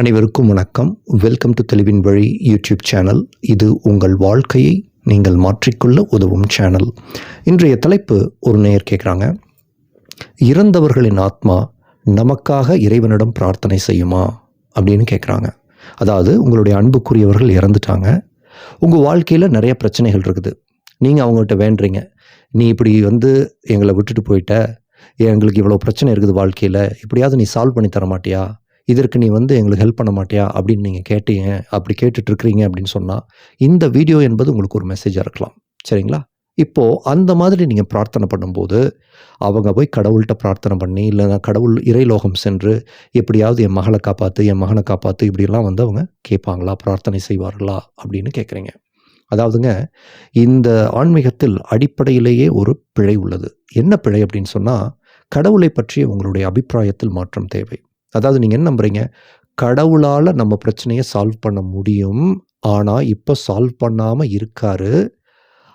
அனைவருக்கும் வணக்கம். Welcome to தெளிவின் வழி யூடியூப் சேனல் இது உங்கள் வாழ்க்கையை நீங்கள் மாற்றிக்கொள்ள உதவும் சேனல் இன்றைய தலைப்பு ஒரு நேயர் கேட்குறாங்க இறந்தவர்களின் ஆத்மா நமக்காக இறைவனிடம் பிரார்த்தனை செய்யுமா? அப்படின்னு கேட்குறாங்க அதாவது உங்களுடைய அன்புக்குரியவர்கள் இறந்துட்டாங்க. உங்கள் வாழ்க்கையில் நிறைய பிரச்சனைகள் இருக்குது. நீங்கள் அவங்ககிட்ட வேண்டுறீங்க. நீ இப்படி வந்து எங்களை விட்டுட்டு போயிட்ட. எங்களுக்கு இவ்வளோ பிரச்சனை இருக்குது வாழ்க்கையில். இப்படியாவது நீ சால்வ் பண்ணி தர மாட்டியா இதற்கு நீ வந்து எங்களுக்கு ஹெல்ப் பண்ண மாட்டியா? அப்படின்னு நீங்கள் கேட்டீங்க அப்படி கேட்டுட்ருக்கிறீங்க அப்படின்னு சொன்னால் இந்த வீடியோ என்பது உங்களுக்கு ஒரு மெசேஜாக இருக்கலாம். சரிங்களா? இப்போது அந்த மாதிரி நீங்கள் பிரார்த்தனை பண்ணும்போது அவங்க போய் கடவுள்கிட்ட பிரார்த்தனை பண்ணி இல்லைனா கடவுள் இறைலோகம் சென்று எப்படியாவது என் மகளை காப்பாற்று என் மகனை காப்பாற்று இப்படியெல்லாம் வந்து அவங்க கேட்பாங்களா? பிரார்த்தனை செய்வார்களா? அப்படின்னு கேட்குறீங்க. அதாவதுங்க இந்த ஆன்மீகத்தில் அடிப்படையிலேயே ஒரு பிழை உள்ளது. என்ன பிழை அப்படின்னு சொன்னால் கடவுளை பற்றிய உங்களுடைய அபிப்பிராயத்தில் மாற்றம் தேவை. அதாவது நீங்கள் என்ன நம்புகிறீங்க கடவுளால் நம்ம பிரச்சனையை சால்வ் பண்ண முடியும். ஆனால் இப்போ சால்வ் பண்ணாமல் இருக்காரு.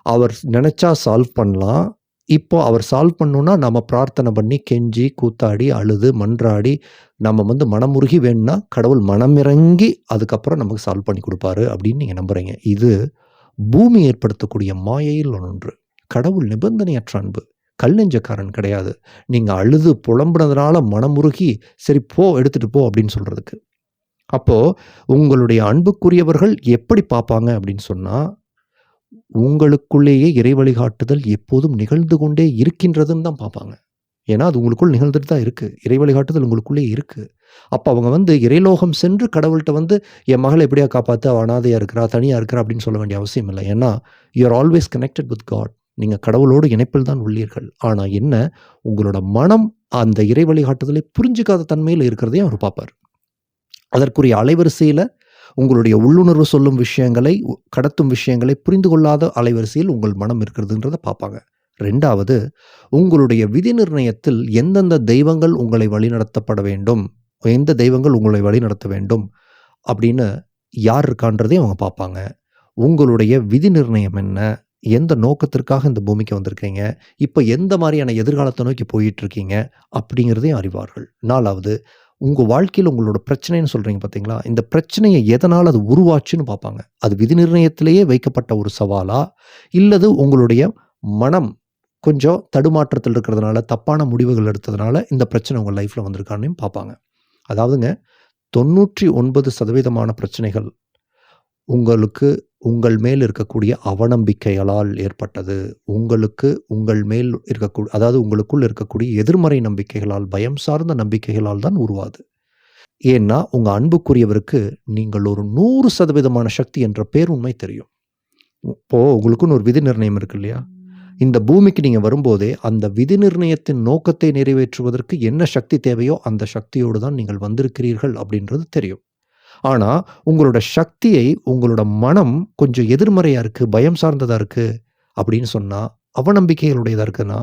அவர் நினச்சா சால்வ் பண்ணலாம். இப்போ அவர் சால்வ் பண்ணணுன்னா நம்ம பிரார்த்தனை பண்ணி கெஞ்சி கூத்தாடி அழுது மன்றாடி நம்ம வந்து மனமுருகி வேணும்னா கடவுள் மனமிறங்கி அதுக்கப்புறம் நமக்கு சால்வ் பண்ணி கொடுப்பாரு அப்படின்னு நீங்கள் நம்புகிறீங்க இது பூமி ஏற்படுத்தக்கூடிய மாயையில் ஒன்று கடவுள் நிபந்தனையற்ற அன்பு. கல் நெஞ்சக்காரன் கிடையாது. நீங்கள் அழுது புலம்புனதுனால மனமுருகி சரி போ எடுத்துகிட்டு போ அப்படின்னு சொல்கிறதுக்கு அப்போது உங்களுடைய அன்புக்குரியவர்கள் எப்படி பார்ப்பாங்க அப்படின்னு சொன்னால் உங்களுக்குள்ளேயே இறை வழிகாட்டுதல் எப்போதும் நிகழ்ந்து கொண்டே இருக்கின்றதுன்னு தான் பார்ப்பாங்க. ஏன்னா அது உங்களுக்குள் நிகழ்ந்துட்டு தான் இருக்குது இறை வழிகாட்டுதல் உங்களுக்குள்ளே இருக்குது அப்போ அவங்க வந்து இறைலோகம் சென்று கடவுள்கிட்ட வந்து என் மகளை எப்படியா காப்பாற்று அவ அனாதையாக இருக்கிறா தனியாக இருக்கிறா? அப்படின்னு சொல்ல வேண்டிய அவசியம் இல்லை. ஏன்னா you are always connected with God நீங்கள் கடவுளோடு இணைப்பில் தான் உள்ளீர்கள். ஆனால் என்ன? உங்களோட மனம் அந்த இறை வழிகாட்டுதலை புரிஞ்சுக்காத தன்மையில் இருக்கிறதையும் அவர் பார்ப்பார். அதற்குரிய அலைவரிசையில் உங்களுடைய உள்ளுணர்வு சொல்லும் விஷயங்களை கடத்தும் விஷயங்களை புரிந்து கொள்ளாத அலைவரிசையில் உங்கள் மனம் இருக்கிறதுன்றத பார்ப்பாங்க. ரெண்டாவது உங்களுடைய விதி நிர்ணயத்தில் எந்தெந்த தெய்வங்கள் உங்களை வழிநடத்தப்பட வேண்டும்? எந்த தெய்வங்கள் உங்களை வழிநடத்த வேண்டும்? அப்படின்னு யார் இருக்கான்றதையும் அவங்க பார்ப்பாங்க. உங்களுடைய விதி நிர்ணயம் என்ன? எந்த நோக்கத்திற்காக இந்த பூமிக்கு வந்திருக்கீங்க இப்போ எந்த மாதிரியான எதிர்காலத்தை நோக்கி போயிட்டு இருக்கீங்க அப்படிங்கிறதையும் அறிவார்கள். நாலாவது உங்கள் வாழ்க்கையில் உங்களோட பிரச்சனைன்னு சொல்கிறீங்க பார்த்தீங்களா இந்த பிரச்சனையை எதனால் அது உருவாச்சுன்னு பார்ப்பாங்க. அது விதி நிர்ணயத்திலேயே வைக்கப்பட்ட ஒரு சவாலா? இல்லது உங்களுடைய மனம் கொஞ்சம் தடுமாற்றத்தில் இருக்கிறதுனால தப்பான முடிவுகள் எடுத்ததுனால இந்த பிரச்சனை உங்கள் லைஃப்பில் வந்திருக்கான்னு பார்ப்பாங்க. அதாவதுங்க தொண்ணூற்றி ஒன்பது சதவீதமான பிரச்சனைகள் உங்களுக்கு உங்கள் மேல் இருக்கக்கூடிய அவநம்பிக்கைகளால் ஏற்பட்டது. உங்களுக்கு உங்கள் மேல் இருக்கக்கூடிய அதாவது உங்களுக்குள் இருக்கக்கூடிய எதிர்மறை நம்பிக்கைகளால் பயம் சார்ந்த நம்பிக்கைகளால் தான் உருவாது. ஏன்னா உங்கள் அன்புக்குரியவருக்கு நீங்கள் ஒரு நூறு சதவீதமான சக்தி என்ற பேர் உண்மை தெரியும். இப்போது உங்களுக்குன்னு ஒரு விதி நிர்ணயம் இருக்கு இல்லையா? இந்த பூமிக்கு நீங்கள் வரும்போதே அந்த விதி நிர்ணயத்தின் நோக்கத்தை நிறைவேற்றுவதற்கு என்ன சக்தி தேவையோ அந்த சக்தியோடு தான் நீங்கள் வந்திருக்கிறீர்கள் அப்படின்றது தெரியும். ஆனால் உங்களோட சக்தியை உங்களோட மனம் கொஞ்சம் எதிர்மறையாக இருக்குது பயம் சார்ந்ததாக இருக்குது அப்படின்னு சொன்னால் அவநம்பிக்கைகளுடையதாக இருக்குன்னா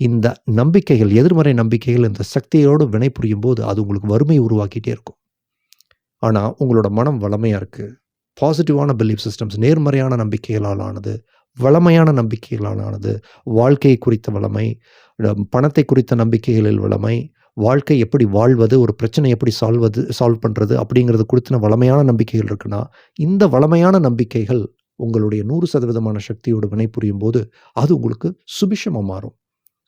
இந்த நம்பிக்கைகள் எதிர்மறை நம்பிக்கைகள் இந்த சக்தியோடு வினை புரியும் போது அது உங்களுக்கு வறுமை உருவாக்கிட்டே இருக்கும். ஆனால் உங்களோட மனம் வளமையாக இருக்குது பாசிட்டிவான பிலீஃப் சிஸ்டம்ஸ் நேர்மறையான நம்பிக்கைகளால் ஆனது வளமையான நம்பிக்கைகளால் ஆனது வாழ்க்கையை குறித்த வளமை பணத்தை குறித்த நம்பிக்கைகளில் வளமை வாழ்க்கை எப்படி வாழ்வது ஒரு பிரச்சனை எப்படி சால்வது சால்வ் பண்ணுறது அப்படிங்கிறது குறித்தின வளமையான நம்பிக்கைகள் இருக்குன்னா இந்த வளமையான நம்பிக்கைகள் உங்களுடைய நூறு சதவீதமான சக்தியோடு வினைபுரியும் போது அது உங்களுக்கு சுபிஷமாக மாறும்.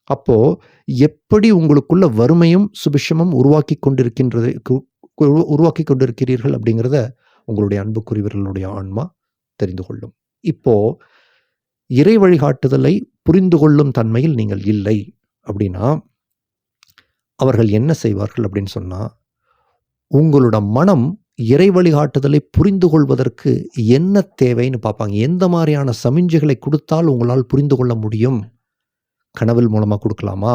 அப்போது எப்படி உங்களுக்குள்ள வறுமையும் சுபிஷமும் உருவாக்கி கொண்டிருக்கின்றது உருவாக்கி கொண்டிருக்கிறீர்கள் அப்படிங்கிறத உங்களுடைய அன்புக்குரியவர்களுடைய ஆன்மா தெரிந்து கொள்ளும். இப்போது இறை வழிகாட்டுதலை புரிந்து கொள்ளும் தன்மையில் நீங்கள் இல்லை அப்படின்னா அவர்கள் என்ன செய்வார்கள் அப்படின்னு சொன்னால் உங்களோட மனம் இறை வழிகாட்டுதலை புரிந்து கொள்வதற்கு என்ன தேவைன்னு பார்ப்பாங்க. எந்த மாதிரியான சமிஞ்சைகளை கொடுத்தால் உங்களால் புரிந்து கொள்ள முடியும்? கனவில் மூலமாக கொடுக்கலாமா?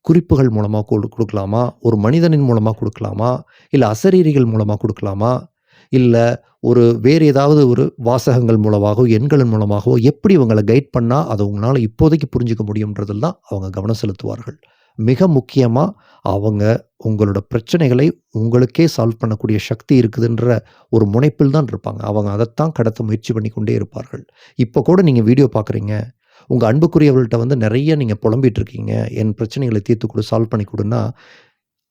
குறிப்புகள் மூலமாக கொடு கொடுக்கலாமா? ஒரு மனிதனின் மூலமாக கொடுக்கலாமா? இல்லை அசரீரிகள் மூலமாக கொடுக்கலாமா? இல்லை ஒரு வேறு ஏதாவது ஒரு வாசகங்கள் மூலமாகவோ எண்களின் மூலமாகவோ எப்படி உங்களை கைட் பண்ணால் அதை உங்களால் இப்போதைக்கு புரிஞ்சிக்க முடியுன்றதில் தான் அவங்க கவனம் செலுத்துவார்கள். மிக முக்கியமாக அவங்க உங்களோட பிரச்சனைகளை உங்களுக்கே சால்வ் பண்ணக்கூடிய சக்தி இருக்குதுன்ற ஒரு முனைப்பில் தான் இருப்பாங்க. அவங்க அதைத்தான் கடத்த முயற்சி பண்ணி கொண்டே இருப்பார்கள். இப்போ கூட நீங்கள் வீடியோ பார்க்குறீங்க. உங்கள் அன்புக்குரியவர்கள்ட்ட வந்து நிறைய நீங்கள் புலம்பிட்டு இருக்கீங்க. என் பிரச்சனைகளை தீர்த்து கொடு சால்வ் பண்ணி கொடுன்னா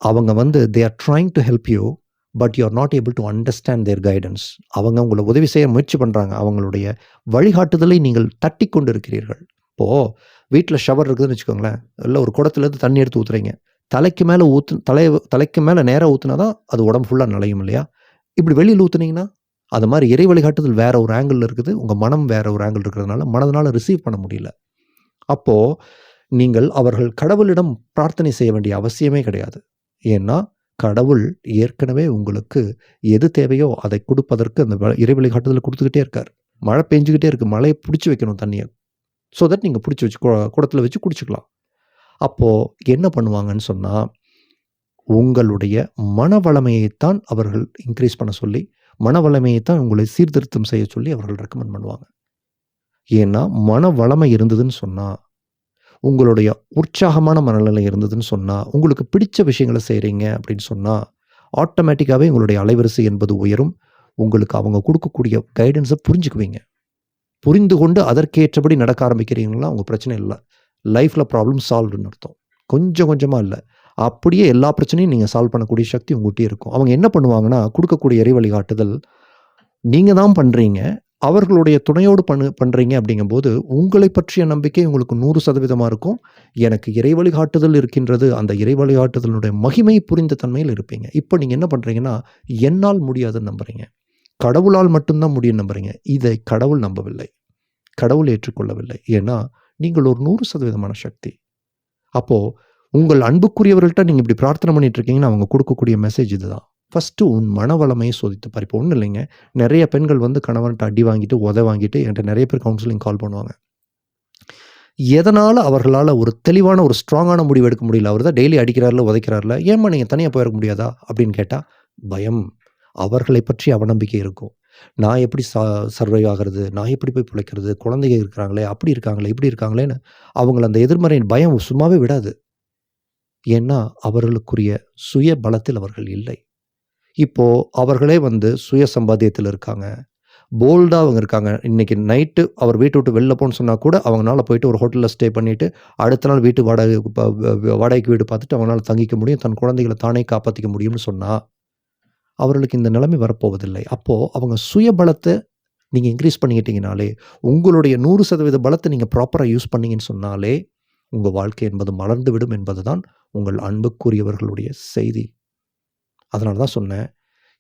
அவங்க வந்து they are trying to help you but you are not able to understand their guidance அவங்க உங்களை உதவி செய்ய முயற்சி பண்ணுறாங்க அவங்களுடைய வழிகாட்டுதலை நீங்கள் தட்டி கொண்டு இருக்கிறீர்கள். இப்போது வீட்டில் ஷவர் இருக்குதுன்னு வச்சுக்கோங்களேன். இல்லை ஒரு குடத்துலேருந்து தண்ணி எடுத்து ஊற்றுறீங்க தலைக்கு மேலே ஊற்று தலை தலைக்கு மேலே நேராக ஊற்றுனா தான் அது உடம்பு ஃபுல்லாக நலையும் இல்லையா? இப்படி வெளியில் ஊற்றுனீங்கன்னா அது மாதிரி இறை வழிகாட்டுதல் வேறு ஒரு ஆங்கிள் இருக்குது. உங்கள் மனம் வேறு ஒரு ஆங்கிள் இருக்கிறதுனால மனதனால் ரிசீவ் பண்ண முடியல. அப்போது நீங்கள் அவர்கள் கடவுளிடம் பிரார்த்தனை செய்ய வேண்டிய அவசியமே கிடையாது. ஏன்னா கடவுள் ஏற்கனவே உங்களுக்கு எது தேவையோ அதை கொடுப்பதற்கு அந்த இறை வழிகாட்டுதல் கொடுத்துக்கிட்டே இருக்கார். மழை பெஞ்சுக்கிட்டே இருக்குது மழையை பிடிச்சி வைக்கணும் தண்ணியை. ஸோ தட் நீங்கள் பிடிச்சி வச்சு குடத்தில் வச்சு குடிச்சிக்கலாம். அப்போது என்ன பண்ணுவாங்கன்னு சொன்னால் உங்களுடைய மனவளமையைத்தான் அவர்கள் இன்க்ரீஸ் பண்ண சொல்லி மனவளமையைத்தான் உங்களை சீர்திருத்தம் செய்ய சொல்லி அவர்கள் ரெக்கமெண்ட் பண்ணுவாங்க. ஏன்னா மன வளமை இருந்ததுன்னு சொன்னால் உங்களுடைய உற்சாகமான மனநிலை இருந்ததுன்னு சொன்னால் உங்களுக்கு பிடிச்ச விஷயங்களை செய்கிறீங்க அப்படின்னு சொன்னால் ஆட்டோமேட்டிக்காகவே உங்களுடைய அலைவரிசை என்பது உயரும். உங்களுக்கு அவங்க கொடுக்கக்கூடிய கைடன்ஸை புரிஞ்சுக்குவீங்க. புரிந்து கொண்டு அதற்கேற்றபடி நடக்க ஆரம்பிக்கிறீங்களா? உங்கள் பிரச்சனை இல்லை. லைஃப்பில் ப்ராப்ளம் சால்வ்னு அர்த்தம். கொஞ்சம் கொஞ்சமாக இல்லை. அப்படியே எல்லா பிரச்சனையும் நீங்கள் சால்வ் பண்ணக்கூடிய சக்தி உங்கள்கிட்டயே இருக்கும். அவங்க என்ன பண்ணுவாங்கன்னா கொடுக்கக்கூடிய இறை வழிகாட்டுதல் நீங்கள் தான் பண்ணுறீங்க அவர்களுடைய துணையோடு பண்ணு பண்ணுறீங்க அப்படிங்கும்போது உங்களை பற்றிய நம்பிக்கை உங்களுக்கு நூறு சதவீதமாக இருக்கும். எனக்கு இறை வழிகாட்டுதல் இருக்கின்றது. அந்த இறை வழிகாட்டுதலுடைய மகிமை புரிந்த தன்மையில் இருப்பீங்க. இப்போ நீங்கள் என்ன பண்ணுறீங்கன்னா என்னால் முடியாதுன்னு நம்புறீங்க. கடவுளால் மட்டும்தான் முடியும் நம்புறீங்க. இதை கடவுள் நம்பவில்லை. கடவுள் ஏற்றுக்கொள்ளவில்லை. ஏன்னா நீங்கள் ஒரு நூறு சதவீதமான சக்தி. அப்போது உங்கள் அன்புக்குரியவர்கள்ட்ட நீங்கள் இப்படி பிரார்த்தனை பண்ணிட்டு இருக்கீங்கன்னா அவங்க கொடுக்கக்கூடிய மெசேஜ் இதுதான். ஃபஸ்ட்டு உன் மனவளமையை சோதித்து பாரு. இப்போ ஒன்றும் இல்லைங்க. நிறைய பெண்கள் வந்து கணவன்கிட்ட அடி வாங்கிட்டு உத வாங்கிட்டு என்கிட்ட நிறைய பேர் கவுன்சிலிங் கால் பண்ணுவாங்க. எதனால் அவர்களால் ஒரு தெளிவான ஒரு ஸ்ட்ராங்கான முடிவு எடுக்க முடியல? அவர் தான் டெய்லி அடிக்கிறார்ல உதைக்கிறார்ல. ஏம்மா நீங்கள் தனியாக போயிருக்க முடியாதா? அப்படின்னு கேட்டால் பயம். அவர்களை பற்றி அவநம்பிக்கை இருக்கும். நான் எப்படி ச சர்வை ஆகிறது? நான் எப்படி போய் பிழைக்கிறது? குழந்தைங்க இருக்கிறாங்களே அப்படி இருக்காங்களே இப்படி இருக்காங்களேன்னு அவங்கள அந்த எதிர்மறையின் பயம் சும்மாவே விடாது. ஏன்னா அவர்களுக்குரிய சுய பலத்தில் அவர்கள் இல்லை. இப்போது அவர்களே வந்து சுய சம்பாத்தியத்தில் இருக்காங்க. போல்டாக அவங்க இருக்காங்க. இன்னைக்கு நைட்டு அவர் வீட்டை விட்டு வெளில போகணுன்னு சொன்னால் கூட அவங்களால போயிட்டு ஒரு ஹோட்டலில் ஸ்டே பண்ணிவிட்டு அடுத்த நாள் வீட்டு வாடகை வ- வாடகைக்கு வீடு பார்த்துட்டு அவங்களால தங்கிக்க முடியும். தன் குழந்தைகளை தானே காப்பாற்றிக்க முடியும்னு சொன்னால் அவர்களுக்கு இந்த நிலைமை வரப்போவதில்லை. அப்போது அவங்க சுய பலத்தை நீங்கள் இன்க்ரீஸ் பண்ணிக்கிட்டீங்கனாலே உங்களுடைய நூறு சதவீத பலத்தை நீங்கள் ப்ராப்பராக யூஸ் பண்ணீங்கன்னு சொன்னாலே உங்கள் வாழ்க்கை என்பது மலர்ந்து விடும் என்பது தான் உங்கள் அன்புக்குரியவர்களுடைய செய்தி. அதனால தான் சொன்னேன்.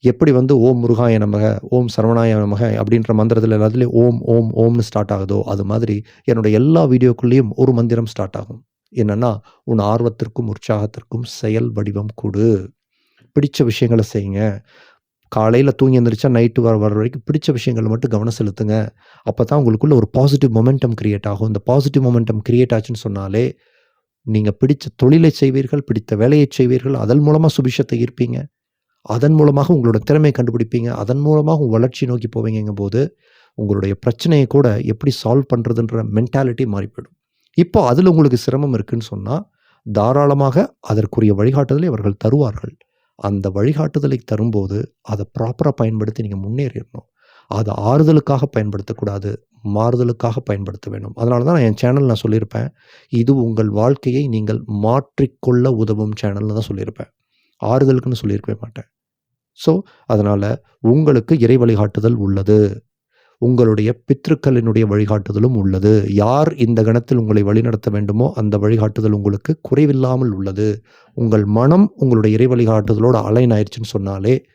எப்படி வந்து ஓம் முருகாய நமக ஓம் சரவணாய நமக அப்படின்ற மந்திரத்தில் எல்லாத்துலேயும் ஓம் ஓம் ஓம்னு ஸ்டார்ட் ஆகுதோ அது மாதிரி என்னுடைய எல்லா வீடியோக்குள்ளேயும் ஒரு மந்திரம் ஸ்டார்ட் ஆகும். என்னென்னா உன் ஆர்வத்திற்கும் உற்சாகத்திற்கும் செயல் வடிவம் கொடு. பிடிச்ச விஷயங்களை செய்யுங்க. காலையில் தூங்கி எந்திரிச்சா நைட்டு வர வர வரைக்கும் பிடிச்ச விஷயங்களை மட்டும் கவனம் செலுத்துங்க. அப்போ தான் உங்களுக்குள்ள ஒரு பாசிட்டிவ் மொமெண்டம் கிரியேட் ஆகும். இந்த பாசிட்டிவ் மொமெண்டம் கிரியேட் ஆச்சுன்னு சொன்னாலே நீங்கள் பிடிச்ச தொழிலை செய்வீர்கள் பிடித்த வேலையை செய்வீர்கள் அதன் மூலமாக சுபிஷத்தை ஈர்ப்பீங்க. அதன் மூலமாக உங்களோட திறமையை கண்டுபிடிப்பீங்க. அதன் மூலமாக வளர்ச்சி நோக்கி போவீங்க போது உங்களுடைய பிரச்சனையை கூட எப்படி சால்வ் பண்ணுறதுன்ற மென்டாலிட்டி மாறி போயிடும் இப்போ அதில் உங்களுக்கு சிரமம் இருக்குன்னு சொன்னால் தாராளமாக அதற்குரிய வழிகாட்டுதலை அவர்கள் தருவார்கள். அந்த வழிகாட்டுதலை தரும்போது அதை ப்ராப்பராக பயன்படுத்தி நீங்கள் முன்னேறிடணும். அதை ஆறுதலுக்காக பயன்படுத்தக்கூடாது மாறுதலுக்காக பயன்படுத்த வேண்டும். அதனால தான் நான் என் சேனல் நான் சொல்லியிருப்பேன். இது உங்கள் வாழ்க்கையை நீங்கள் மாற்றிக்கொள்ள உதவும் சேனல்னு தான் சொல்லியிருப்பேன். ஆறுதலுக்குன்னு சொல்லியிருக்கவே மாட்டேன். ஸோ அதனால் உங்களுக்கு இறை வழிகாட்டுதல் உள்ளது. உங்களுடைய பித்ருக்களினுடைய வழிகாட்டுதலும் உள்ளது. யார் இந்த கணத்தில் உங்களை வழிநடத்த வேண்டுமோ அந்த வழிகாட்டுதல் உங்களுக்கு குறைவில்லாமல் உள்ளது. உங்கள் மனம் உங்களுடைய இறை வழிகாட்டுதலோடு அலைன் ஆயிடுச்சுன்னு சொன்னாலே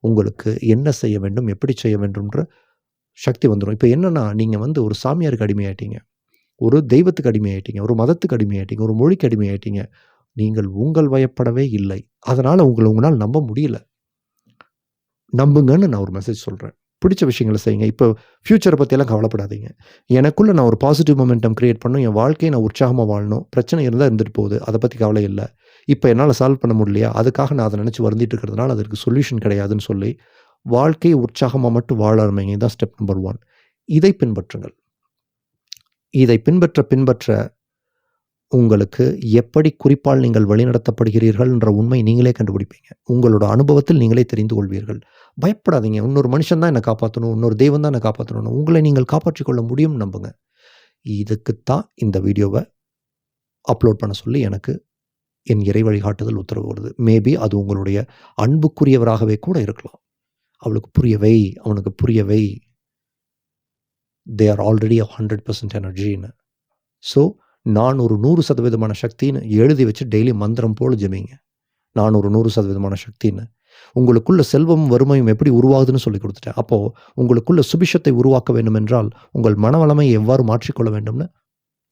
உங்களுக்கு என்ன செய்ய வேண்டும் எப்படி செய்ய வேண்டும்ன்ற சக்தி வந்துடும் இப்போ என்னென்னா நீங்கள் வந்து ஒரு சாமியாருக்கு அடிமையாயிட்டீங்க. ஒரு தெய்வத்துக்கு அடிமையாயிட்டீங்க. ஒரு மதத்துக்கு அடிமையாயிட்டீங்க. ஒரு மொழிக்கு அடிமையாயிட்டீங்க. நீங்கள் உங்கள் வயப்படவே இல்லை. அதனால் உங்களை உங்களால் நம்ப முடியல. நம்புங்கன்னு நான் ஒரு மெசேஜ் சொல்கிறேன் பிடிச்ச விஷயங்களை செய்யுங்க. இப்போ ஃப்யூச்சரை பற்றியெல்லாம் கவலைப்படாதீங்க. எனக்குள்ளே நான் ஒரு பாசிட்டிவ் மொமெண்டம் க்ரியேட் பண்ணும் என் வாழ்க்கையை நான் உற்சாகமாக வாழணும். பிரச்சனை இருந்தால் இருந்துட்டு போகுது. அதை பற்றி கவலை இல்லை. இப்போ என்னால் சால்வ் பண்ண முடியலையா? அதுக்காக நான் அதை நினச்சி வருந்திட்டு இருக்கிறதுனால அதற்கு சொல்யூஷன் கிடையாதுன்னு சொல்லி வாழ்க்கையை உற்சாகமாக மட்டும் வாழ ஆரம்பிங்க. இதுதான் ஸ்டெப் நம்பர் ஒன் இதை பின்பற்றுங்கள். இதை பின்பற்ற பின்பற்ற உங்களுக்கு எப்படி குறிப்பால் நீங்கள் வழிநடத்தப்படுகிறீர்கள் என்ற உண்மை நீங்களே கண்டுபிடிப்பீங்க. உங்களோட அனுபவத்தில் நீங்களே தெரிந்து கொள்வீர்கள். பயப்படாதீங்க. இன்னொரு மனுஷன் தான் என்னை காப்பாற்றணும் இன்னொரு தெய்வம் தான் என்னை காப்பாற்றணும் உங்களை நீங்கள் காப்பாற்றிக் கொள்ள முடியும் நம்புங்க. இதுக்குத்தான் இந்த வீடியோவை அப்லோட் பண்ண சொல்லி எனக்கு என் இறை வழிகாட்டுதல் உத்தரவு வருது. மேபி அது உங்களுடைய அன்புக்குரியவராகவே கூட இருக்கலாம். அவளுக்கு புரியவை. அவனுக்கு புரியவை. They are already hundred percent எனர்ஜின்னு so நான் ஒரு நூறு சதவீதமான சக்தின்னு எழுதி வச்சு டெய்லி மந்திரம் போல் ஜெபிங்க. நான் ஒரு நூறு சதவீதமான சக்தின்னு. உங்களுக்குள்ள செல்வம் வறுமையும் எப்படி உருவாகுதுன்னு சொல்லி கொடுத்துட்டேன். அப்போது உங்களுக்குள்ள சுபிஷத்தை உருவாக்க வேண்டும் என்றால் உங்கள் மனவளமை எவ்வாறு மாற்றிக்கொள்ள வேண்டும்னு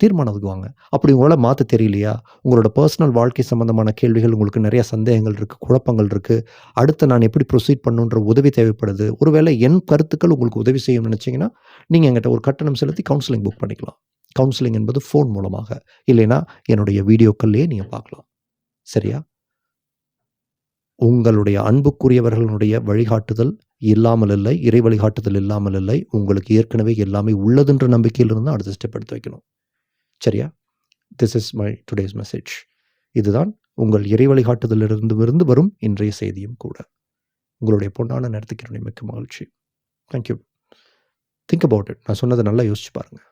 தீர்மானத்துக்கு வாங்க. அப்படி உங்களால் மாற்ற தெரியலையா? உங்களோட பர்சனல் வாழ்க்கை சம்பந்தமான கேள்விகள் உங்களுக்கு நிறைய சந்தேகங்கள் இருக்குது குழப்பங்கள் இருக்குது அடுத்து நான் எப்படி ப்ரொசீட் பண்ணுன்ற உதவி தேவைப்படுது. ஒருவேளை என் கருத்துக்கள் உங்களுக்கு உதவி செய்யும் நினச்சிங்கன்னா நீங்கள் எங்கிட்ட ஒரு கட்டணம் செலுத்தி கவுன்சிலிங் புக் பண்ணிக்கலாம். கவுன்சிலிங் என்பது ஃபோன் மூலமாக. இல்லைன்னா என்னுடைய வீடியோக்கள்லேயே நீங்கள் பார்க்கலாம். சரியா? உங்களுடைய அன்புக்குரியவர்களுடைய வழிகாட்டுதல் இல்லாமல் இல்லை இறை வழிகாட்டுதல் இல்லாமல் இல்லை உங்களுக்கு ஏற்கனவே எல்லாமே உள்ளதுன்ற நம்பிக்கையிலிருந்து அடுத்த ஸ்டெப் எடுத்து வைக்கணும். சரியா? This is my today's message இதுதான் உங்கள் இறை வழிகாட்டுதலிருந்து இருந்து வரும் இன்றைய செய்தியும் கூட. உங்களுடைய பொன்னான நேரத்துக்கு என்னுடைய மிக்க மகிழ்ச்சி. தேங்க்யூ திங்க் அபவுட் இட் நான் சொன்னதை நல்லா யோசிச்சு பாருங்கள்